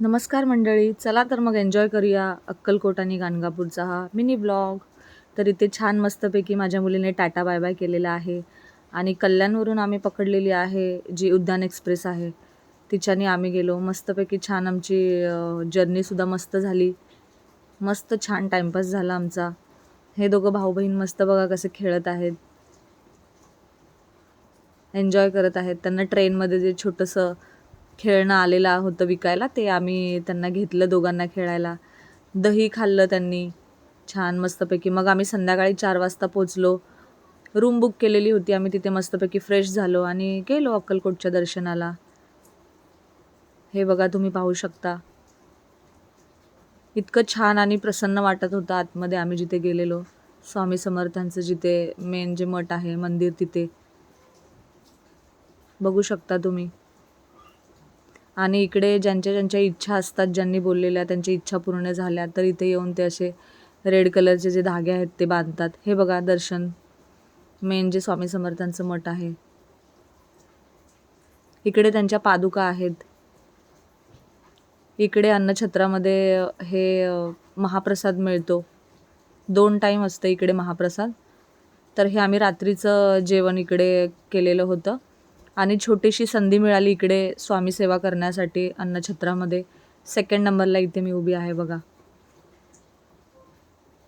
नमस्कार मंडळी चला तर मग एन्जॉय करूया अक्कलकोट आणि गाणगापूरचा हा मिनी ब्लॉग तर इथे छान मस्तपैकी माझ्या मुलीने टाटा बाय बाय केलेला आहे. आणि कल्याणवरून आम्ही पकडलेली आहे जी उद्यान एक्सप्रेस आहे. तिच्याने आम्ही गेलो. मस्तपैकी छान आमची जर्नीसुद्धा मस्त झाली. मस्त छान टाईमपास झाला आमचा. हे दोघं भाऊ बहीण मस्त बघा कसे खेळत आहेत. एन्जॉय करत आहेत. त्यांना ट्रेनमध्ये जे छोटंसं खेळणं आलेलं होतं विकायला ते आम्ही त्यांना घेतलं दोघांना खेळायला. दही खाल्लं त्यांनी छान मस्तपैकी. मग आम्ही संध्याकाळी चार वाजता पोचलो रूम बुक केलेली होती आम्ही तिथे मस्तपैकी फ्रेश झालो आणि गेलो अक्कलकोटच्या दर्शनाला. हे बघा तुम्ही पाहू शकता. इतकं छान आणि प्रसन्न वाटत होतं आतमध्ये आम्ही जिथे गेलेलो. स्वामी समर्थांचं जिथे मेन जे मठ आहे मंदिर तिथे. बघू शकता तुम्ही. आणि इकडे ज्यांच्या ज्यांच्या इच्छा असतात ज्यांनी बोललेल्या त्यांच्या इच्छा पूर्ण झाल्या तर इथे येऊन ते असे रेड कलरचे जे धागे आहेत ते बांधतात. हे बघा दर्शन. मेन जे स्वामी समर्थांचं मठ आहे. इकडे त्यांच्या पादुका आहेत. इकडे अन्नछत्रामध्ये हे महाप्रसाद मिळतो. दोन टाईम असतं इकडे महाप्रसाद. तर हे आम्ही रात्रीचं जेवण इकडे केलेलं होतं. आणि छोटीशी संधी मिळाली इकडे स्वामी सेवा करण्यासाठी अन्नछत्रामध्ये. सेकंड नंबरला इथे मी उभी आहे बघा.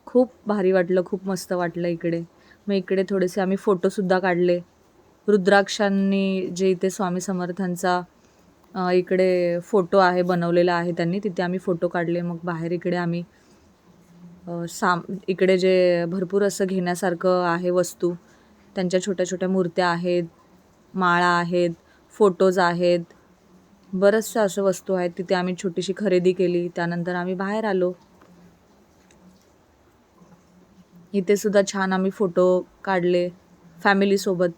खूप भारी वाटलं खूप मस्त वाटलं इकडे. मग इकडे थोडेसे आम्ही फोटोसुद्धा काढले. रुद्राक्षांनी जे इथे स्वामी समर्थांचा इकडे फोटो आहे बनवलेला आहे त्यांनी तिथे आम्ही फोटो काढले. मग बाहेर इकडे आम्ही साम इकडे जे भरपूर असं घेण्यासारखं आहे वस्तू त्यांच्या छोट्या छोट्या मूर्त्या आहेत माळा आहेत फोटोज आहेत. बरंचसं असं वस्तू आहेत तिथे आम्ही छोटीशी खरेदी केली. त्यानंतर आम्ही बाहेर आलो. इथे सुद्धा छान आम्ही फोटो काढले फॅमिलीसोबत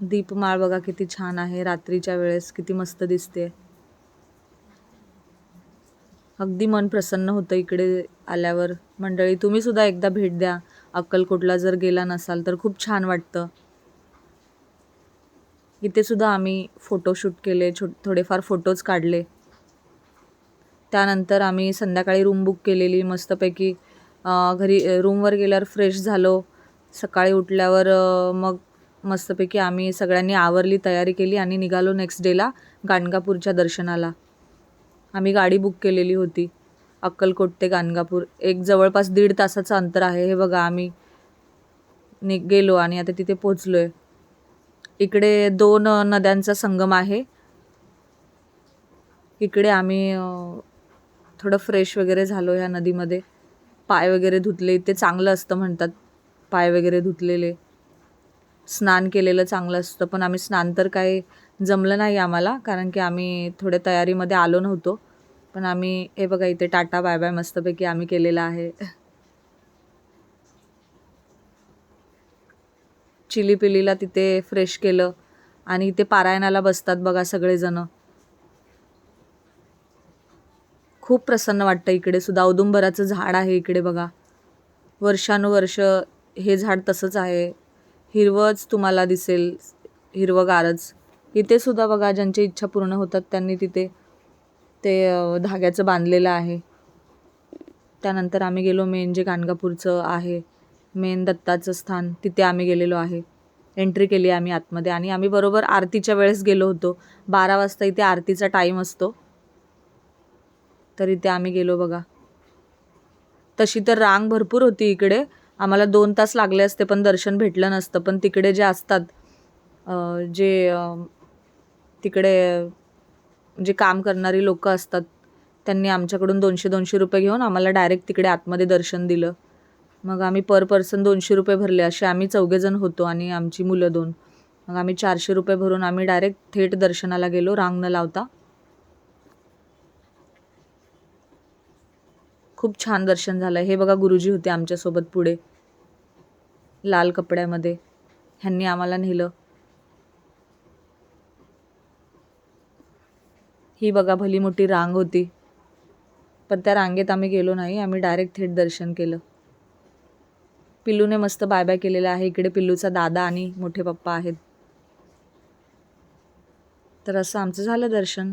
दीपमाळ बघा किती छान आहे रात्रीच्या वेळेस किती मस्त दिसते. अगदी मन प्रसन्न होतं इकडे आल्यावर. मंडळी तुम्ही सुद्धा एकदा भेट द्या. अक्कलकोटला जर गेला नसाल तर खूप छान वाटतं. इथे सुद्धा आम्ही फोटोशूट केले छो थोडेफार फोटोज काढले. त्यानंतर आम्ही संध्याकाळी रूम बुक केलेली मस्तपैकी घरी रूमवर गेल्यावर फ्रेश झालो. सकाळी उठल्यावर मग मस्तपैकी आम्ही सगळ्यांनी आवरली तयारी केली आणि निघालो नेक्स्ट डेला गाणगापूरच्या दर्शनाला. आम्ही गाडी बुक केलेली होती. अक्कलकोट ते गाणगापूर एक जवळपास दीड तासाचं अंतर आहे. हे बघा आम्ही नि गेलो आणि आता तिथे पोचलो आहे इकडे दोन नद्यांचा संगम आहे. इकडे आम्ही थोडं फ्रेश वगैरे झालो ह्या नदीमध्ये. पाय वगैरे धुतले. इथे चांगलं असतं म्हणतात. पाय वगैरे धुतलेले. स्नान केलेलं चांगलं असतं. पण आम्ही स्नान तर काही जमलं नाही आम्हाला कारण की आम्ही थोड्या तयारीमध्ये आलो नव्हतो. पण आम्ही हे बघा इथे टाटा बाय बाय मस्तपैकी आम्ही केलेला आहे. चिली पिलीला तिथे फ्रेश केलं. आणि इथे पारायणाला बसतात बघा सगळेजणं. खूप प्रसन्न वाटतं इकडे सुद्धा. औदुंबराचं झाड आहे इकडे बघा. वर्षानुवर्ष हे झाड तसंच आहे. हिरवंच तुम्हाला दिसेल. हिरवंगारच. इथे सुद्धा बघा ज्यांची इच्छा पूर्ण होतात त्यांनी तिथे ते धाग्याचं बांधलेलं आहे. त्यानंतर आम्ही गेलो मेन जे गाणगापूरचं आहे मेन दत्ताचं स्थान तिथे आम्ही गेलेलो आहे. एंट्री केली आम्ही आतमध्ये आणि आम्ही बरोबर आरतीच्या वेळेस गेलो होतो. बारा वाजता इथे आरतीचा टाईम असतो. तर इथे आम्ही गेलो बघा. तशी तर रांग भरपूर होती इकडे. आम्हाला दोन तास लागले असते पण दर्शन भेटलं नसतं. पण तिकडे जे असतात जे तिकडे जे काम करणारी लोकं असतात त्यांनी आमच्याकडून दोनशे दोनशे रुपये घेऊन आम्हाला डायरेक्ट तिकडे आतमध्ये दर्शन दिलं. मग आम्ही पर पर्सन दोनशे रुपये भरले असे आम्ही चौघेजण होतो आणि आमची मुलं दोन. मग आम्ही चारशे रुपये भरून आम्ही डायरेक्ट थेट दर्शनाला गेलो रांग न लावता. खूप छान दर्शन झालं. हे बघा गुरुजी होते आमच्यासोबत पुढे. लाल कपड्यामध्ये. ह्यांनी आम्हाला नेलं. ही बघा भली मोठी रांग होती. पण त्या रांगेत आम्ही गेलो नाही आम्ही डायरेक्ट थेट दर्शन केलं. पिल्लूने मस्त बाय बाय केलेलं आहे. इकडे पिल्लूचा दादा आणि मोठे पप्पा आहेत. तर असं आमचं झालं दर्शन.